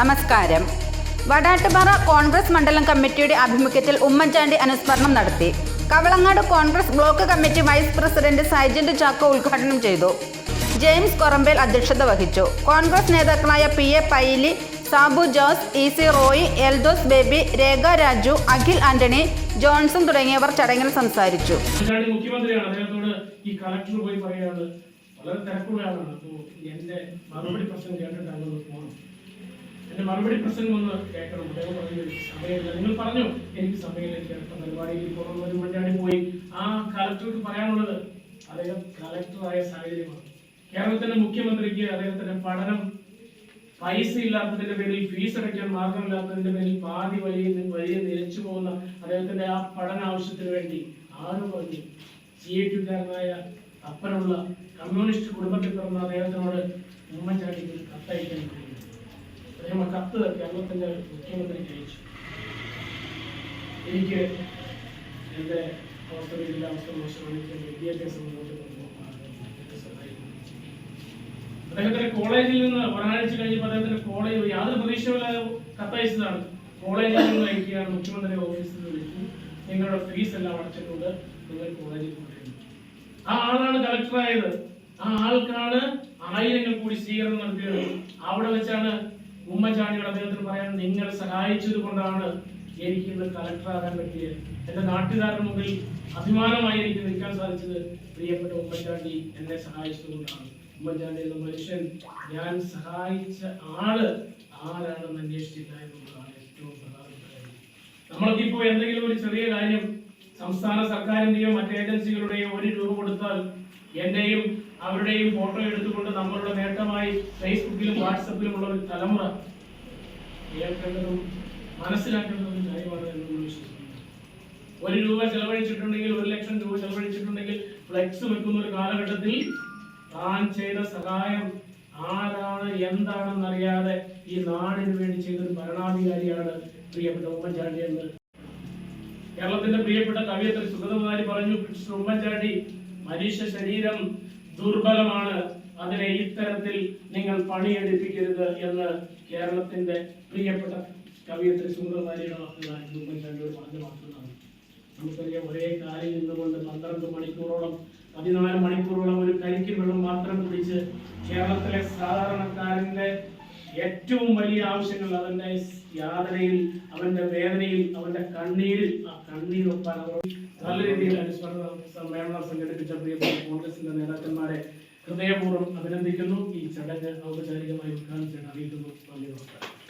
നമസ്കാരം. വടാട്ടുപാറ കോൺഗ്രസ് മണ്ഡലം കമ്മിറ്റിയുടെ ആഭിമുഖ്യത്തിൽ ഉമ്മൻചാണ്ടി അനുസ്മരണം നടത്തി. Kavalangad Congress block committee vice president Saijant Chacko ഉദ്ഘാടനം ചെയ്തു. ജെയിംസ് കൊറമ്പേൽ അധ്യക്ഷത വഹിച്ചു. കോൺഗ്രസ് നേതാക്കളായ P A Paili Sabu Jose E C Roy Eldose Baby Rekha Raju Akhil Antony Johnson തുടങ്ങിയവർ ചടങ്ങിൽ സംസാരിച്ചു. മുഖ്യമന്ത്രിയാണ് അദ്ദേഹത്തോട് ഈ കളക്ടർ പോയി പറയുകയാണ് വളരെ എന്റെ മറുപടി പ്രശ്നം കേട്ടിട്ടാണ് എന്റെ മറുപടി പ്രസംഗം ഒന്ന് കേൾക്കണം. അദ്ദേഹം പറഞ്ഞു സമയമില്ല. നിങ്ങൾ പറഞ്ഞു എനിക്ക് സമയമില്ല അടുത്ത പരിപാടിയിൽ പുറം മണ്ടാടി പോയി. ആ കളക്ടർക്ക് പറയാനുള്ളത് അദ്ദേഹം കളക്ടറായ സാഹചര്യമാണ്. കേരളത്തിന്റെ മുഖ്യമന്ത്രിക്ക് അദ്ദേഹത്തിന്റെ പഠനം പൈസ ഇല്ലാത്തതിന്റെ പേരിൽ ഫീസ് അടയ്ക്കാൻ മാർഗമില്ലാത്തതിന്റെ പേരിൽ പാതി വലിയ വലിയ നിലച്ചു പോകുന്ന അദ്ദേഹത്തിന്റെ ആ പഠന ആവശ്യത്തിന് വേണ്ടി ആരും പറഞ്ഞു. സി എറ്റുകാരനായ അപ്പനുള്ള കമ്മ്യൂണിസ്റ്റ് കുടുംബത്തിൽ പിറന്ന അദ്ദേഹത്തിനോട് ഉമ്മൻചാണ്ടിക്ക് കത്തയക്കാൻ അദ്ദേഹം ആ കത്ത് കേരളത്തിന്റെ മുഖ്യമന്ത്രി ജയിച്ചു. എനിക്ക് എന്റെ മോശമാണ്. എനിക്ക് എന്റെ വിദ്യാഭ്യാസം മുന്നോട്ട് അദ്ദേഹത്തിന്റെ കോളേജിൽ നിന്ന് ഒരാഴ്ച കഴിഞ്ഞപ്പോൾ അദ്ദേഹത്തിന്റെ കോളേജ് യാതൊരു പ്രതീക്ഷയില്ലാതെ കത്തയച്ചതാണ്. കോളേജിൽ നിന്ന് അയക്കുകയാണ് മുഖ്യമന്ത്രി ഓഫീസിൽ വിളിച്ചു. നിങ്ങളുടെ ഫീസ് എല്ലാം അടച്ചിട്ടുണ്ട്. നിങ്ങൾ കോളേജിൽ കൊണ്ടുവരുന്നു ആ ആളാണ് കളക്ടറായത് ആ ആൾക്കാണ് ആയിരങ്ങൾ കൂടി സ്വീകരണം നൽകിയത് അവിടെ വെച്ചാണ് ഉമ്മൻചാണ്ടിയുടെ അദ്ദേഹത്തിന് പറയാൻ നിങ്ങൾ സഹായിച്ചത് കൊണ്ടാണ് എനിക്ക് ഇന്ന് കളക്ടറാകാൻ പറ്റിയത്. എന്റെ നാട്ടുകാരുടെ മുമ്പിൽ അഭിമാനമായി എനിക്ക് നിൽക്കാൻ സാധിച്ചത് പ്രിയപ്പെട്ട ഉമ്മൻചാണ്ടി എന്നെ സഹായിച്ചതുകൊണ്ടാണ്. ഉമ്മൻചാണ്ടി എന്ന മനുഷ്യൻ ഞാൻ സഹായിച്ച ആൾ ആരാണെന്ന് അന്വേഷിച്ചില്ല എന്നുള്ളതാണ് ഏറ്റവും പ്രധാനപ്പെട്ട കാര്യം. നമ്മൾക്കിപ്പോ എന്തെങ്കിലും ഒരു ചെറിയ കാര്യം സംസ്ഥാന സർക്കാരിന്റെയോ മറ്റേജൻസികളുടെയോ ഒരു രൂപ കൊടുത്താൽ എന്റെയും അവരുടെയും ഫോട്ടോ എടുത്തുകൊണ്ട് നമ്മളുടെ നേട്ടമായി ഫേസ്ബുക്കിലും വാട്സപ്പിലും ഉള്ള ഒരു തലമുറ കേൾക്കേണ്ടതും മനസ്സിലാക്കേണ്ടതും കാര്യമാണ് എന്ന് നമ്മൾ വിശ്വസിക്കുന്നു. ഒരു രൂപ ചെലവഴിച്ചിട്ടുണ്ടെങ്കിൽ ഒരു ലക്ഷം രൂപ ചെലവഴിച്ചിട്ടുണ്ടെങ്കിൽ ഫ്ലെക്സ് വെക്കുന്ന ഒരു കാലഘട്ടത്തിൽ താൻ ചെയ്ത സഹായം ആരാണ് എന്താണെന്ന് അറിയാതെ ഈ നാടിന് വേണ്ടി ചെയ്തൊരു ഭരണാധികാരിയാണ് പ്രിയപ്പെട്ട ഉമ്മൻചാണ്ടി എന്ന്. കേരളത്തിന്റെ പ്രിയപ്പെട്ട കവിയത്രി സുഗതകുമാരി പറഞ്ഞു ഉമ്മൻചാണ്ടി മനുഷ്യ ശരീരം ദുർബലമാണ്. അതിനെ ഇത്തരത്തിൽ നിങ്ങൾ പണിയെടുപ്പിക്കരുത് എന്ന് കേരളത്തിന്റെ പ്രിയപ്പെട്ട കവിയത്രി സുഗതകുമാരിയുടെ വാക്കുകളാണ്. കണ്ടു നമുക്കറിയാം ഒരേ കാലിൽ നിന്നുകൊണ്ട് പന്ത്രണ്ട് മണിക്കൂറോളം പതിനാല് മണിക്കൂറോളം ഒരു കരിക്കും വെള്ളം മാത്രം കുടിച്ച് കേരളത്തിലെ സാധാരണക്കാരന്റെ ഏറ്റവും വലിയ ആവശ്യങ്ങൾ അവന്റെ യാതനയിൽ അവന്റെ വേദനയിൽ അവന്റെ കണ്ണീരിൽ. ആ കണ്ണീർ ഒപ്പാൻ അവർ നല്ല രീതിയിൽ അനുസ്മരണ സമ്മേളനം സംഘടിപ്പിച്ച പ്രിയപ്പെട്ട കോൺഗ്രസിന്റെ നേതാക്കന്മാരെ ഹൃദയപൂർവം അഭിനന്ദിക്കുന്നു. ഈ ചടങ്ങ് ഔപചാരികമായി ഉദ്ഘാടനം ചെയ്യാൻ അറിയിക്കുന്നു. നന്ദി നമസ്കാരം.